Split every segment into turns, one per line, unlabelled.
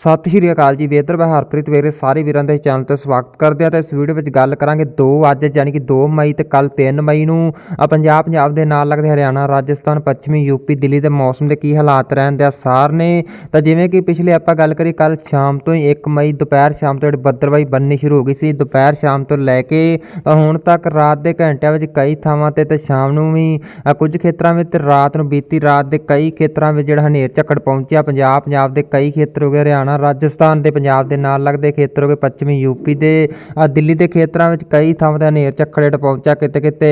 ਸਤਿ ਸ਼੍ਰੀ ਅਕਾਲ ਜੀ। ਵੇਦਰ ਹਰਪ੍ਰੀਤ ਵੇਰੇ ਸਾਰੇ ਵੀਰਾਂ ਦੇ ਚੈਨਲ ਤੇ ਸਵਾਗਤ ਕਰਦੇ ਆ ਤੇ ਇਸ ਵੀਡੀਓ ਵਿੱਚ ਗੱਲ ਕਰਾਂਗੇ 2 ਅੱਜ ਯਾਨੀ ਕਿ 2 ਮਈ ਤੇ ਕੱਲ 3 ਮਈ ਨੂੰ। ਪੰਜਾਬ ਪੰਜਾਬ ਦੇ ਨਾਲ ਲੱਗਦੇ ਹਰਿਆਣਾ, ਰਾਜਸਥਾਨ, ਪੱਛਮੀ ਯੂਪੀ ਦਿੱਲੀ ਦੇ ਮੌਸਮ ਦੇ ਕੀ ਹਾਲਾਤ ਰਹਿਣ ਦੇ ਆਸਾਰ ਨੇ। ਤਾਂ ਜਿਵੇਂ ਕਿ ਪਿਛਲੇ ਆਪਾਂ ਗੱਲ ਕਰੀ ਕੱਲ ਸ਼ਾਮ ਤੋਂ ਹੀ 1 ਮਈ, ਦੁਪਹਿਰ ਸ਼ਾਮ ਤੋਂ ਜਿਹੜੀ ਬੱਦਲਵਾਈ ਬੰਨਣੀ ਸ਼ੁਰੂ ਹੋ ਗਈ ਸੀ। ਦੁਪਹਿਰ ਸ਼ਾਮ ਤੋਂ ਲੈ ਕੇ ਤਾਂ ਹੁਣ ਤੱਕ ਰਾਤ ਦੇ ਘੰਟਿਆਂ ਵਿੱਚ ਕਈ ਥਾਵਾਂ ਤੇ ਤੇ ਸ਼ਾਮ ਨੂੰ ਵੀ ਕੁਝ ਖੇਤਰਾਂ ਵਿੱਚ ਤੇ ਰਾਤ ਨੂੰ ਬੀਤੀ ਰਾਤ ਦੇ ਕਈ ਖੇਤਰਾਂ ਵਿੱਚ ਜਿਹੜਾ ਹਨੇਰ ਝੱਕੜ ਪਹੁੰਚਿਆ। ਪੰਜਾਬ ਪੰਜਾਬ ਦੇ ਕਈ ਖੇਤਰ ਹੋ ਗਏ, ਹਰਿਆਣਾ ਰਾਜਸਥਾਨ ਦੇ ਪੰਜਾਬ ਦੇ ਨਾਲ ਲੱਗਦੇ ਖੇਤਰ ਹੋ ਗਏ ਪੱਛਮੀ ਯੂਪੀ ਦੇ। ਦਿੱਲੀ ਦੇ ਖੇਤਰਾਂ ਵਿੱਚ ਕਈ ਥਾਵਾਂ ਤੇ ਹਨੇਰ ਝੱਖੜ ਜਿਹੜਾ ਪਹੁੰਚਿਆ ਕਿਤੇ ਕਿਤੇ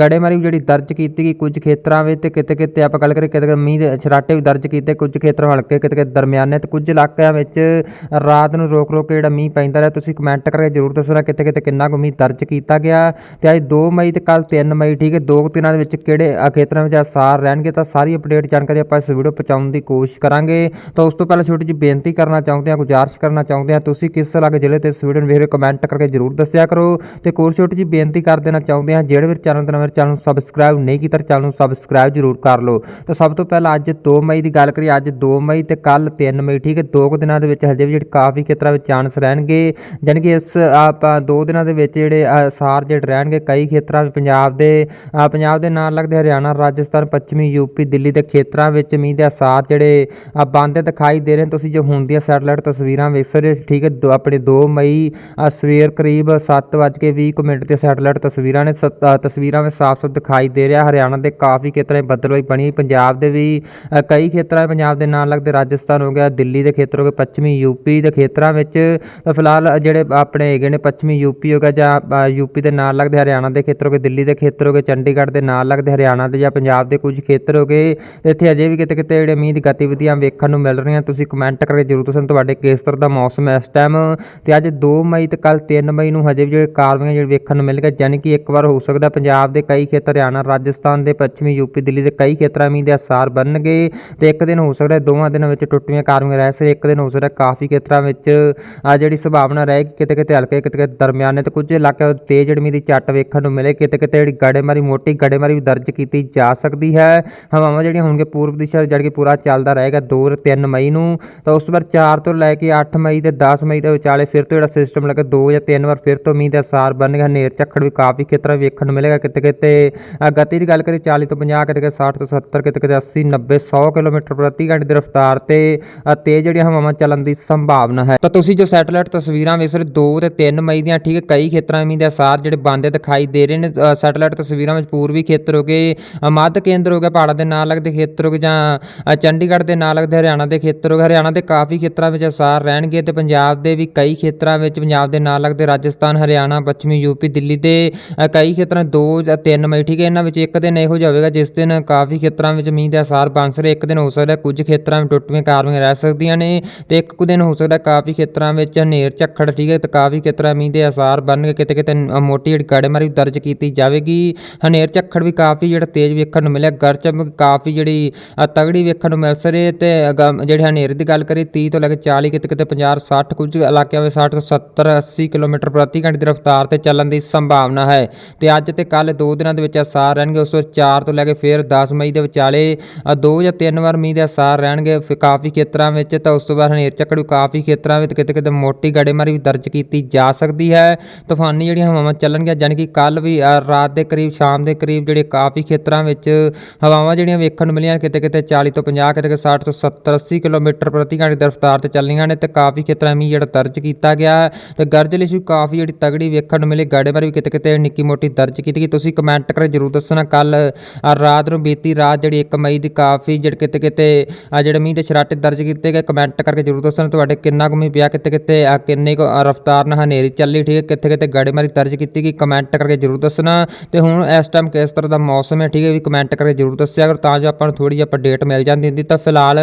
ਗੜੇਮਾਰੀ ਵੀ ਜਿਹੜੀ ਦਰਜ ਕੀਤੀ ਗਈ ਕੁਝ ਖੇਤਰਾਂ ਵਿੱਚ ਤੇ ਕਿਤੇ ਕਿਤੇ ਆਪਾਂ ਗੱਲ ਕਰੀਏ ਕਿਤੇ ਕਿਤੇ ਮੀਂਹ ਦੇ ਛਰਾਟੇ ਵੀ ਦਰਜ ਕੀਤੇ ਕੁਝ ਖੇਤਰ ਹਲਕੇ ਕਿਤੇ ਕਿਤੇ ਦਰਮਿਆਨੇ ਤੇ ਕੁਝ ਇਲਾਕਿਆਂ ਵਿੱਚ ਰਾਤ ਨੂੰ ਰੋਕ ਰੋਕ ਕੇ ਜਿਹੜਾ ਮੀਂਹ ਪੈਂਦਾ ਰਿਹਾ। ਤੁਸੀਂ ਕਮੈਂਟ ਕਰਕੇ ਜ਼ਰੂਰ ਦੱਸਣਾ ਕਿਤੇ ਕਿਤੇ ਕਿੰਨਾ ਕੁ ਮੀਂਹ ਦਰਜ ਕੀਤਾ ਗਿਆ। ਤੇ ਅੱਜ 2 ਮਈ ਤੇ ਕੱਲ 3 ਮਈ, ਠੀਕ ਹੈ, ਦੋ ਕੁ ਦਿਨਾਂ ਦੇ ਵਿੱਚ ਕਿਹੜੇ ਖੇਤਰਾਂ ਵਿੱਚ ਅਸਾਰ ਰਹਿਣਗੇ ਤਾਂ ਸਾਰੀ ਅਪਡੇਟ ਜਾਣਕਾਰੀ ਆਪਾਂ ਇਸ ਵੀਡੀਓ ਪਹੁੰਚਾਉਣ ਦੀ ਕੋਸ਼ਿਸ਼ ਕਰਾਂਗੇ। ਤਾਂ ਉਸ ਤੋਂ ਪਹਿਲਾਂ ਛੋਟੀ ਜਿਹੀ ਬੇਨਤੀ ਕਰਨਾ ਚਾਹੁੰਦੇ ਹਾਂ ਗੁਜ਼ਾਰਿਸ਼ ਕਰਨਾ ਚਾਹੁੰਦੇ ਹਾਂ ਤੁਸੀਂ ਕਿਸ ਇਲਾਕੇ ਜ਼ਿਲ੍ਹੇ ਤੇ ਇਸ ਨੂੰ ਵੇਖ ਰਹੇ ਕਮੈਂਟ ਕਰਕੇ ਜ਼ਰੂਰ ਦੱਸਿਆ ਕਰੋ। ਤੇ ਇੱਕ ਛੋਟੀ ਜੀ ਬੇਨਤੀ ਕਰ ਦੇਣਾ ਚਾਹੁੰਦੇ ਹਾਂ ਜਿਹੜੇ ਵੀ ਚੈਨਲ ਤੇ ਨਵੇਂ ਚੈਨਲ ਨੂੰ ਸਬਸਕ੍ਰਾਈਬ ਨਹੀਂ ਕੀਤਾ ਚੈਨਲ ਨੂੰ ਸਬਸਕ੍ਰਾਈਬ ਜ਼ਰੂਰ ਕਰ ਲਓ। ਤਾਂ ਸਭ ਤੋਂ ਪਹਿਲਾਂ ਅੱਜ 2 ਮਈ ਦੀ ਗੱਲ ਕਰੀਏ ਅੱਜ 2 ਮਈ ਤੇ ਕੱਲ 3 ਮਈ ਠੀਕ ਹੈ ਦੋ ਕੁ ਦਿਨਾਂ ਦੇ ਵਿੱਚ ਹਜੇ ਵੀ ਜਿਹੜੇ ਕਾਫੀ ਖੇਤਰਾਂ ਵਿੱਚ ਚਾਂਸ ਰਹਿਣਗੇ। ਜਾਣੀ ਕਿ ਇਸ ਆਪਾਂ ਦੋ ਦਿਨਾਂ ਦੇ ਵਿੱਚ ਜਿਹੜੇ ਅ, ਸਾਰ ਜਿਹੜੇ ਰਹਿਣਗੇ ਕਈ ਖੇਤਰਾਂ ਵਿੱਚ ਪੰਜਾਬ ਦੇ ਪੰਜਾਬ ਦੇ ਨਾਲ ਲੱਗਦੇ ਹਰਿਆਣਾ ਰਾਜਸਥਾਨ ਪੱਛਮੀ ਯੂਪੀ ਦਿੱਲੀ ਦੇ ਖੇਤਰਾਂ ਵਿੱਚ ਮੀਂਹ ਦੇ ਅਸਾਰ ਜਿਹੜੇ ਬੰਦ ਦਿਖਾਈ ਦੇ ਰਹੇ ਤੁਸੀਂ ਜੋ ਹੁਣ ਦੀਆਂ ਸੈਟਲਾਈਟ ਤਸਵੀਰਾਂ ਵੇਖ ਸਕਦੇ ਠੀਕ ਹੈ ਦੋ- ਆਪਣੇ 2 ਮਈ ਸਵੇਰ ਕਰੀਬ 7:20 ਮਿੰਟ ਤੇ ਸੈਟਲਾਈਟ ਤਸਵੀਰਾਂ ਨੇ। ਸਤ- ਤਸਵੀਰਾਂ ਵਿੱਚ ਸਾਫ਼-ਸਾਫ਼ ਦਿਖਾਈ ਦੇ ਰਿਹਾ। ਹਰਿਆਣਾ ਦੇ ਕਾਫੀ ਖੇਤਰਾਂ 'ਚ ਬੱਦਲਵਾਈ ਬਣੀ। ਪੰਜਾਬ ਦੇ ਵੀ ਕਈ ਖੇਤਰਾਂ ਪੰਜਾਬ ਦੇ ਨਾਲ ਲੱਗਦੇ ਰਾਜਸਥਾਨ ਹੋ ਗਿਆ ਦਿੱਲੀ ਦੇ ਖੇਤਰ ਹੋ ਗਏ ਪੱਛਮੀ ਯੂਪੀ ਦੇ ਖੇਤਰਾਂ ਵਿੱਚ ਤਾਂ ਫਿਲਹਾਲ ਜਿਹੜੇ ਆਪਣੇ ਹੈਗੇ ਨੇ ਪੱਛਮੀ ਯੂਪੀ ਹੋ ਗਿਆ ਜਾਂ ਅ, ਯੂਪੀ ਦੇ ਨਾਲ ਲੱਗਦੇ ਹਰਿਆਣਾ ਦੇ ਖੇਤਰ ਹੋ ਗਏ ਦਿੱਲੀ ਦੇ ਖੇਤਰ ਹੋ ਗਏ ਚੰਡੀਗੜ੍ਹ ਦੇ ਨਾਲ ਲੱਗਦੇ ਹਰਿਆਣਾ ਦੇ ਜਾਂ ਪੰਜਾਬ ਦੇ ਕੁਝ ਖੇਤਰ ਹੋ ਗਏ। ਤੇ ਇੱਥੇ ਅਜੇ ਵੀ ਕਿਤੇ ਕਿਤੇ ਜਿਹੜੇ ਮੀਂਹ ਦੀ ਗਤੀਵਿਧੀਆਂ ਵੇਖਣ ਨੂੰ ਮਿਲ ਰਹੀਆਂ। ਤੁਸੀਂ ਕਮੈਂਟ ਕਰਕੇ ਜ਼ਰੂਰ ਦੱਸਣ ਤੁਹਾਡੇ ਕਿਸ ਤਰ੍ਹਾਂ ਦਾ ਮੌਸਮ ਹੈ ਇਸ ਟਾਈਮ ਤੇ ਅੱਜ 2 ਮਈ ਤੇ ਕੱਲ 3 ਮਈ ਨੂੰ ਹਜੇ ਵੀ ਜਿਹੜੇ ਕਾਰਵਾਈਆਂ ਜਿਹੜੇ ਵੇਖਣ ਨੂੰ ਮਿਲਣਗੇ ਯਾਨੀ ਕਿ ਇੱਕ ਵਾਰ ਹੋ ਸਕਦਾ ਪੰਜਾਬ ਦੇ ਕਈ ਖੇਤਰ, ਹਰਿਆਣਾ, ਰਾਜਸਥਾਨ ਦੇ ਪੱਛਮੀ ਯੂਪੀ ਦਿੱਲੀ ਦੇ ਕਈ ਖੇਤਰਾਂ ਮੀਂਹ ਦੇ ਅਸਾਰ ਬਣਨਗੇ ਤੇ ਇੱਕ ਦਿਨ ਹੋ ਸਕਦਾ ਦੋਵਾਂ ਦਿਨਾਂ ਵਿੱਚ ਟੁੱਟਵੀਆਂ ਕਾਰਵਾਈਆਂ ਰਹਿ ਸਕਦੇ ਇੱਕ ਦਿਨ ਹੋ ਸਕਦਾ ਕਾਫੀ ਖੇਤਰਾਂ ਵਿੱਚ ਆ ਜਿਹੜੀ ਸੰਭਾਵਨਾ ਰਹੇਗੀ ਕਿਤੇ ਕਿਤੇ ਹਲਕੇ ਕਿਤੇ ਕਿਤੇ ਦਰਮਿਆਨੇ ਤੇ ਕੁਝ ਇਲਾਕਿਆਂ ਵਿੱਚ ਤੇਜ਼ ਮੀਂਹ ਦੀ ਝੱਟ ਵੇਖਣ ਨੂੰ ਮਿਲੇ ਕਿਤੇ ਕਿਤੇ ਜਿਹੜੀ ਗੜੇਮਾਰੀ, ਮੋਟੀ ਗੜੇਮਾਰੀ ਵੀ ਦਰਜ ਕੀਤੀ ਜਾ ਸਕਦੀ ਹੈ। ਹਵਾਵਾਂ ਜਿਹੜੀਆਂ ਹੋਣਗੇ ਪੂਰਬ ਦਿਸ਼ਾ ਜੜ ਕੇ ਪੂਰਾ ਚੱਲਦਾ ਰਹੇਗਾ 2 ਤੇ 3 ਮਈ ਨੂੰ, ਤਾਂ ਉਸ ਵਾਰ 4 ਤੋਂ ਲੈ ਕੇ 8 ਮਈ ਤੇ 10 ਮਈ ਦੇ ਵਿਚਾਲੇ ਫਿਰ ਤੋਂ ਜਿਹੜਾ ਸਿਸਟਮ ਲੱਗੇ 2 ਜਾਂ ਤਿੰਨ ਵਾਰ ਫਿਰ ਤੋਂ ਮੀਂਹ ਦਾ ਅਸਾਰ ਬਣਨਗੇ ਹਨੇਰ ਝੱਖੜ ਵੀ ਕਾਫੀ ਖੇਤਰਾਂ ਵਿੱਚ ਵੇਖਣ ਨੂੰ ਮਿਲੇਗਾ ਕਿਤੇ ਕਿਤੇ। ਗਤੀ ਦੀ ਗੱਲ ਕਰੀ 40 ਤੋਂ 50 ਕਿਤੇ ਕਿਤੇ 60 ਤੋਂ 70 ਕਿਤੇ ਕਿਤੇ 80 90 100 ਕਿਲੋਮੀਟਰ ਪ੍ਰਤੀ ਘੰਟੇ ਦੀ ਰਫ਼ਤਾਰ ਤੇ ਤੇਜ਼ ਜਿਹੜੀਆਂ ਹਵਾਵਾਂ ਚੱਲਣ ਦੀ ਸੰਭਾਵਨਾ ਹੈ। ਤਾਂ ਤੁਸੀਂ ਜੋ ਸੈਟੇਲਾਈਟ ਤਸਵੀਰਾਂ ਵੇਖ ਰਹੇ 2 ਤੇ 3 ਮਈ ਦੀਆਂ, ਠੀਕ ਹੈ, ਕਈ ਖੇਤਰਾਂ ਵਿੱਚ ਮੀਂਹ ਦੇ ਅਸਾਰ ਜਿਹੜੇ ਬੰਦੇ ਦਿਖਾਈ ਦੇ ਰਹੇ ਨੇ ਸੈਟੇਲਾਈਟ ਤਸਵੀਰਾਂ ਵਿੱਚ ਪੂਰਬੀ ਖੇਤਰ ਹੋ ਗਏ ਮੱਧ ਕੇਂਦਰ ਹੋ ਗਿਆ, ਪਹਾੜਾਂ ਦੇ ਨਾਲ ਲੱਗਦੇ ਖੇਤਰ ਹੋ ਗਏ ਜਾਂ ਚੰਡੀਗੜ੍ਹ ਦੇ ਨਾਲ ਲੱਗਦੇ ਹਰਿਆਣਾ ਦੇ ਖੇਤਰ ਹੋ ਗਏ, ਹਰਿਆਣਾ ਦੇ ਕਾਫੀ ਖੇਤਰਾਂ ਵਿੱਚ ਅਸਾਰ ਰਹਿਣਗੇ ਤੇ ਪੰਜਾਬ ਦੇ ਵੀ ਕਈ ਖੇਤਰਾਂ ਵਿੱਚ ਪੰਜਾਬ ਦੇ ਨਾਲ ਲੱਗਦੇ ਰਾਜਸਥਾਨ, ਹਰਿਆਣਾ, ਪੱਛਮੀ ਯੂਪੀ, ਦਿੱਲੀ ਦੇ ਕਈ ਖੇਤਰਾਂ 2 ਜਾਂ 3 ਮਈ ਠੀਕ ਹੈ, ਇਹਨਾਂ ਵਿੱਚ ਇੱਕ ਦਿਨ ਇਹੋ ਜਾਵੇਗਾ ਜਿਸ ਦਿਨ ਕਾਫੀ ਖੇਤਰਾਂ ਵਿੱਚ ਮੀਂਹ ਦੇ ਅਸਾਰ ਬਣ ਸਕਦੇ ਇੱਕ ਦਿਨ ਹੋ ਸਕਦਾ ਕੁਝ ਖੇਤਰਾਂ ਵਿੱਚ ਟੁੱਟਵੀਆਂ ਕਾਰਵਾਈਆਂ ਰਹਿ ਸਕਦੀਆਂ ਨੇ ਤੇ ਇੱਕ ਕੁ ਦਿਨ ਹੋ ਸਕਦਾ ਕਾਫੀ ਖੇਤਰਾਂ ਵਿੱਚ ਹਨੇਰ ਝੱਖੜ ਠੀਕ ਹੈ ਤੇ ਕਾਫੀ ਖੇਤਰਾਂ ਮੀਂਹ ਦੇ ਅਸਾਰ ਬਣਨਗੇ, ਕਿਤੇ ਕਿਤੇ ਮੋਟੀ ਜਿਹੜੀ ਗੜੇਮਾਰੀ ਦਰਜ ਕੀਤੀ ਜਾਵੇਗੀ। ਹਨੇਰ ਝੱਖੜ ਵੀ ਕਾਫੀ ਜਿਹੜਾ ਤੇਜ਼ ਵੇਖਣ ਨੂੰ ਮਿਲਿਆ ਗਰਚਮ ਕਾਫੀ ਜਿਹੜੀ ਤਗੜੀ ਵੇਖਣ ਨੂੰ ਮਿਲ ਸਕੇ ਤੇ ਅਗਮ- ਜਿਹੜੇ ਹਨੇਰ ਦੀ ਗੱਲ ਕਰੀ 30 ਤੋਂ ਲੈ ਕੇ 40 ਕਿਤੇ ਕਿਤੇ 50 60 ਕੁਝ ਇਲਾਕਿਆਂ ਵਿੱਚ 60 ਤੋਂ 70 80 ਕਿਲੋਮੀਟਰ ਪ੍ਰਤੀ ਘੰਟੇ ਦੀ ਰਫ਼ਤਾਰ ਤੇ ਚੱਲਣ ਦੀ ਸੰਭਾਵਨਾ ਹੈ। ਤੇ ਅੱਜ ਤੇ ਕੱਲ ਦੋ ਦਿਨਾਂ ਦੇ ਵਿੱਚ ਅਸਾਰ ਰਹਿਣਗੇ। ਉਸ ਤੋਂ 4 ਤੋਂ ਲੈ ਕੇ ਫਿਰ 10 ਮਈ ਦੇ ਵਿਚਾਲੇ ਦੋ ਜਾਂ ਤਿੰਨ ਵਾਰ ਮੀਂਹ ਦੇ ਅਸਾਰ ਰਹਿਣਗੇ। ਫਿਰ ਕਾਫੀ ਖੇਤਰਾਂ ਵਿੱਚ ਤਾਂ ਉਸ ਤੋਂ ਬਾਅਦ ਹਨੇਰ ਝੱਖੜ ਵੀ ਕਾਫੀ ਖੇਤਰਾਂ ਵਿੱਚ ਕਿਤੇ ਕਿਤੇ ਮੋਟੀ ਗੜੇਮਾਰੀ ਵੀ ਦਰਜ ਕੀਤੀ ਜਾ ਸਕਦੀ ਹੈ। ਤੂਫਾਨੀ ਜਿਹੜੀਆਂ ਹਵਾਵਾਂ ਚੱਲਣਗੀਆਂ, ਜਾਣੀ ਕਿ ਕੱਲ ਵੀ ਰਾਤ ਦੇ ਕਰੀਬ, ਸ਼ਾਮ ਦੇ ਕਰੀਬ ਜਿਹੜੇ ਕਾਫੀ ਖੇਤਰਾਂ ਵਿੱਚ ਹਵਾਵਾਂ ਜਿਹੜੀਆਂ ਵੇਖਣ ਨੂੰ ਮਿਲੀਆਂ ਕਿਤੇ ਕਿਤੇ 40 ਤੋਂ 50 ਕਿਤੇ ਕਿਤੇ 60 ਤੋਂ 70 80 ਕਿਲੋਮੀਟਰ ਪ੍ਰਤੀ ਘੰਟੇ ਦੀ ਰਫ਼ਤਾਰ ਤੇ ਚੱਲੀਆਂ ਨੇ ਤੇ ਕਾਫੀ ਖੇਤਰਾਂ ਮੀਂਹ ਜਿਹੜਾ ਦਰਜ ਕੀਤਾ ਗਿਆ ਹੈ। ਤੇ ਗਰਜਲਿਸ਼ ਵੀ ਕਾਫੀ ਜਿਹੜੀ ਤਗੜੀ ਵੇਖਣ ਨੂੰ ਮਿਲੀ ਗਾੜੇਮਾਰੀ ਵੀ ਕਿਤੇ ਕਿਤੇ ਨਿੱਕੀ ਮੋਟੀ ਦਰਜ ਕੀਤੀ ਗਈ। ਤੁਸੀਂ ਕਮੈਂਟ ਕਰਕੇ ਜ਼ਰੂਰ ਦੱਸਣਾ। ਕੱਲ ਰਾਤ ਨੂੰ ਬੀਤੀ ਰਾਤ ਜਿਹੜੀ 1 ਮਈ ਦੀ ਕਾਫੀ ਜਿਹੜੇ ਕਿਤੇ ਕਿਤੇ ਜਿਹੜੇ ਮੀਂਹ ਦੇ ਸ਼ਰਾਟੇ ਦਰਜ ਕੀਤੇ ਗਏ। ਕਮੈਂਟ ਕਰਕੇ ਜ਼ਰੂਰ ਦੱਸਣਾ ਤੁਹਾਡੇ ਕਿੰਨਾ ਕੁ ਮੀਂਹ ਪਿਆ, ਕਿਤੇ ਕਿਤੇ ਕਿੰਨੀ ਕੁ ਰਫ਼ਤਾਰ ਨਾਲ ਹਨੇਰੀ ਚੱਲੀ ਠੀਕ ਹੈ ਕਿੱਥੇ ਕਿਤੇ ਗਾੜੇਮਾਰੀ ਦਰਜ ਕੀਤੀ ਗਈ। ਕਮੈਂਟ ਕਰਕੇ ਜ਼ਰੂਰ ਦੱਸਣਾ। ਤੇ ਹੁਣ ਇਸ ਟਾਈਮ ਕਿਸ ਤਰ੍ਹਾਂ ਦਾ ਮੌਸਮ ਹੈ ਠੀਕ ਹੈ ਵੀ ਕਮੈਂਟ ਕਰਕੇ ਜ਼ਰੂਰ ਦੱਸਿਆ ਕਰੋ, ਤਾਂ ਜੋ ਆਪਾਂ ਨੂੰ ਥੋੜੀ ਜਿਹੀ ਅਪਡੇਟ ਮਿਲ ਜਾਂਦੀ ਹੁੰਦੀ। ਤਾਂ ਫਿਲਹਾਲ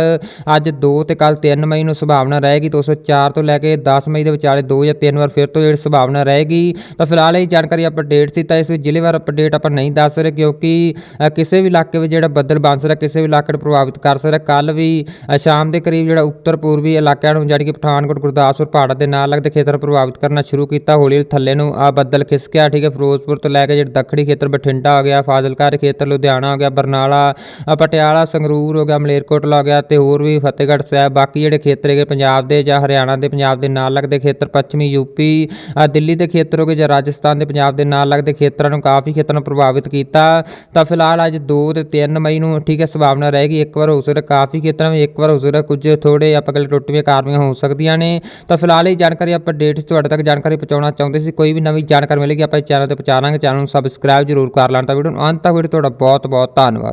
ਅੱਜ 2 ਤੇ ਕੱਲ 3 ਮਈ ਨੂੰ ਸੰਭਾਵਨਾ ਰਹੇਗੀ 204 ਤੋਂ ਲੈ ਕੇ 10 ਮਈ ਦੇ ਵਿਚਾਲੇ ਦੋ ਜਾਂ ਤਿੰਨ ਵਾਰ ਫਿਰ ਤੋਂ ਜਿਹੜੀ ਸੰਭਾਵਨਾ ਰਹੇਗੀ। ਤਾਂ ਫਿਲਹਾਲ ਇਹ ਜਾਣਕਾਰੀ ਅਪਡੇਟ ਸੀ, ਤਾਂ ਇਸ ਵਿੱਚ ਜ਼ਿਲ੍ਹੇਵਾਰ ਅਪਡੇਟ ਆਪਾਂ ਨਹੀਂ ਦੱਸ ਰਹੇ, ਕਿਉਂਕਿ ਕਿਸੇ ਵੀ ਇਲਾਕੇ ਵਿੱਚ ਜਿਹੜਾ ਬੱਦਲ ਬਣ ਸਕਦਾ, ਕਿਸੇ ਵੀ ਇਲਾਕੇ ਨੂੰ ਪ੍ਰਭਾਵਿਤ ਕਰ ਸਕਦਾ ਕੱਲ ਵੀ ਸ਼ਾਮ ਦੇ ਕਰੀਬ ਜਿਹੜਾ ਉੱਤਰ ਪੂਰਬੀ ਇਲਾਕਿਆਂ ਨੂੰ ਜਾਣੀ ਕਿ ਪਠਾਨਕੋਟ, ਗੁਰਦਾਸਪੁਰ, ਪਹਾੜਾਂ ਦੇ ਨਾਲ ਲੱਗਦੇ ਖੇਤਰ ਪ੍ਰਭਾਵਿਤ ਕਰਨਾ ਸ਼ੁਰੂ ਕੀਤਾ, ਹੌਲੀ ਥੱਲੇ ਨੂੰ ਆ ਬੱਦਲ ਖਿਸਕਿਆ ਠੀਕ ਹੈ, ਫਿਰੋਜ਼ਪੁਰ ਤੋਂ ਲੈ ਕੇ ਜਿਹੜਾ ਦੱਖਣੀ ਖੇਤਰ, ਬਠਿੰਡਾ ਹੋ ਗਿਆ, ਫਾਜ਼ਿਲਕਾ ਖੇਤਰ, ਲੁਧਿਆਣਾ ਹੋ ਗਿਆ, ਬਰਨਾਲਾ ਪਟਿਆਲਾ, ਸੰਗਰੂਰ ਹੋ ਗਿਆ, ਮਲੇਰਕੋਟਲਾ ਹੋ ਗਿਆ, ਤੇ ਹੋਰ ਵੀ ਫਤਿਹਗੜ੍ਹ ਸਾਹਿਬ, ਬਾਕੀ ਜਿਹੜੇ ਖੇਤਰ ਹੈਗੇ ਪੰਜਾਬ ਦੇ ਜਾਂ ਹਰਿਆਣਾ ਦੇ ਪੰਜਾਬ ਦੇ ਨਾਲ ਲੱਗਦੇ ਖੇਤਰ ਪੱਛਮੀ ਯੂਪੀ ਅ, ਦਿੱਲੀ ਦੇ ਖੇਤਰ ਹੋ ਗਏ ਜਾਂ ਰਾਜਸਥਾਨ ਦੇ ਪੰਜਾਬ ਦੇ ਨਾਲ ਲੱਗਦੇ ਖੇਤਰਾਂ ਨੂੰ ਕਾਫੀ ਖੇਤਰਾਂ ਨੂੰ ਪ੍ਰਭਾਵਿਤ ਕੀਤਾ। ਤਾਂ ਫਿਲਹਾਲ ਅੱਜ 2 ਤੇ 3 ਮਈ ਨੂੰ ਠੀਕ ਹੈ ਸੰਭਾਵਨਾ ਰਹੇਗੀ ਇੱਕ ਵਾਰ ਹੋ ਸਕਦਾ ਕਾਫੀ ਖੇਤਰਾਂ ਵਿੱਚ ਇੱਕ ਵਾਰ ਹੋ ਸਕਦਾ ਕੁਝ ਥੋੜੇ ਆਪਾਂ ਗੱਲ ਟੁੱਟਵੀਆਂ ਕਾਰਵਾਈਆਂ ਹੋ ਸਕਦੀਆਂ ਨੇ। ਤਾਂ ਫਿਲਹਾਲ ਇਹ ਜਾਣਕਾਰੀ ਆਪਾਂ ਡੇਟਸ ਤੁਹਾਡੇ ਤੱਕ ਜਾਣਕਾਰੀ ਪਹੁੰਚਾਉਣਾ ਚਾਹੁੰਦੇ ਸੀ। ਕੋਈ ਵੀ ਨਵੀਂ ਜਾਣਕਾਰੀ ਮਿਲੇਗੀ ਆਪਾਂ ਇਸ ਚੈਨਲ ਤੇ ਪਹੁੰਚਾਵਾਂਗੇ ਚੈਨਲ ਨੂੰ ਸਬਸਕ੍ਰਾਈਬ ਜ਼ਰੂਰ ਕਰ ਲੈਣ। ਤਾਂ ਵੀਡੀਓ ਨੂੰ ਅੰਤ ਤੱਕ ਵੀਡੀਓ ਤੁਹਾਡਾ ਬਹੁਤ ਬਹੁਤ ਧੰਨਵਾਦ।